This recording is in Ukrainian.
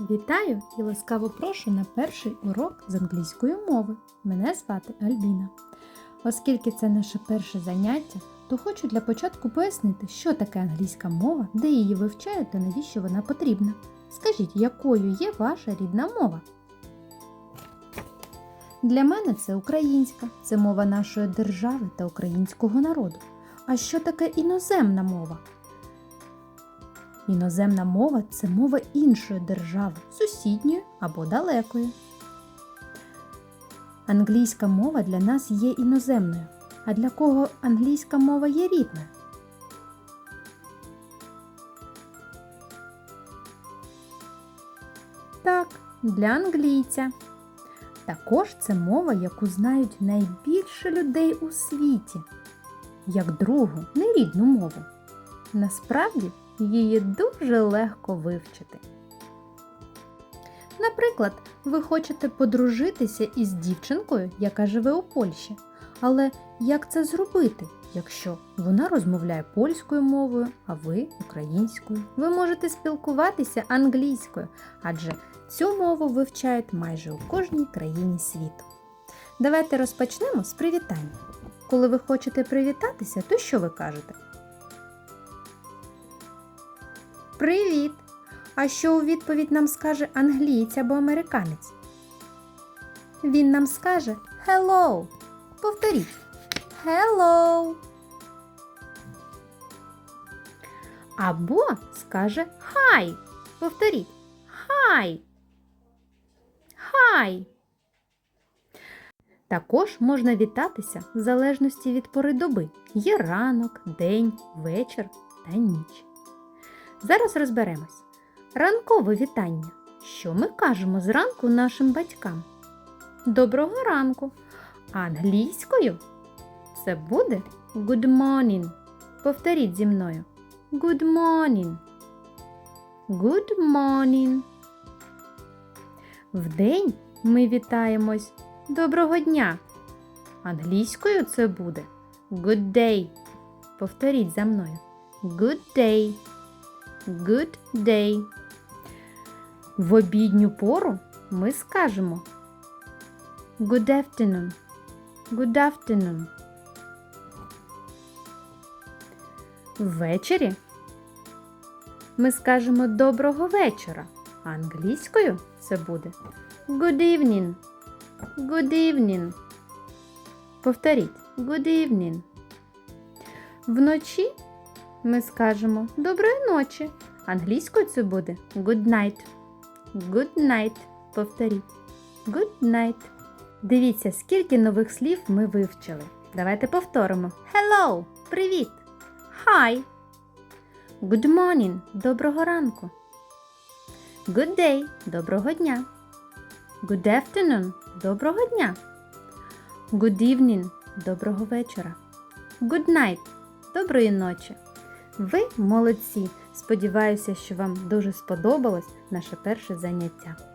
Вітаю і ласкаво прошу на перший урок з англійської мови. Мене звати Альбіна. Оскільки це наше перше заняття, то хочу для початку пояснити, що таке англійська мова, де її вивчають та навіщо вона потрібна. Скажіть, якою є ваша рідна мова? Для мене це українська, це мова нашої держави та українського народу. А що таке іноземна мова? Іноземна мова це мова іншої держави, сусідньої або далекої. Англійська мова для нас є іноземною. А для кого англійська мова є рідною? Так, для англійця. Також це мова, яку знають найбільше людей у світі, як другу, нерідну мову. Насправді її дуже легко вивчити. Наприклад, ви хочете подружитися із дівчинкою, яка живе у Польщі. Але як це зробити, якщо вона розмовляє польською мовою, а ви українською? Ви можете спілкуватися англійською, адже цю мову вивчають майже у кожній країні світу. Давайте розпочнемо з привітання. Коли ви хочете привітатися, то що ви кажете? Привіт! А що у відповідь нам скаже англієць або американець? Він нам скаже Hello. Повторіть. Hello. Або скаже Hi. Повторіть. Hi. Hi. Також можна вітатися в залежності від пори доби. Є ранок, день, вечір та ніч. Зараз розберемось. Ранкове вітання. Що ми кажемо зранку нашим батькам? Доброго ранку. Англійською це буде good morning. Повторіть зі мною. Good morning. Good morning. Вдень ми вітаємось Доброго дня. Англійською це буде good day. Повторіть за мною. Good day. Good day. В обідню пору ми скажемо Good afternoon. Good afternoon. Ввечері ми скажемо доброго вечора. А англійською це буде Good evening. Good evening. Повторіть Good evening. Вночі ми скажемо доброї ночі. Англійською це буде good night. Good night. Повторіть. Good night. Дивіться, скільки нових слів ми вивчили. Давайте повторимо. Hello! Привіт! Hi! Good morning! Доброго ранку! Good day! Доброго дня! Good afternoon! Доброго дня! Good evening! Доброго вечора! Good night! Доброї ночі! Ви молодці! Сподіваюся, що вам дуже сподобалось наше перше заняття.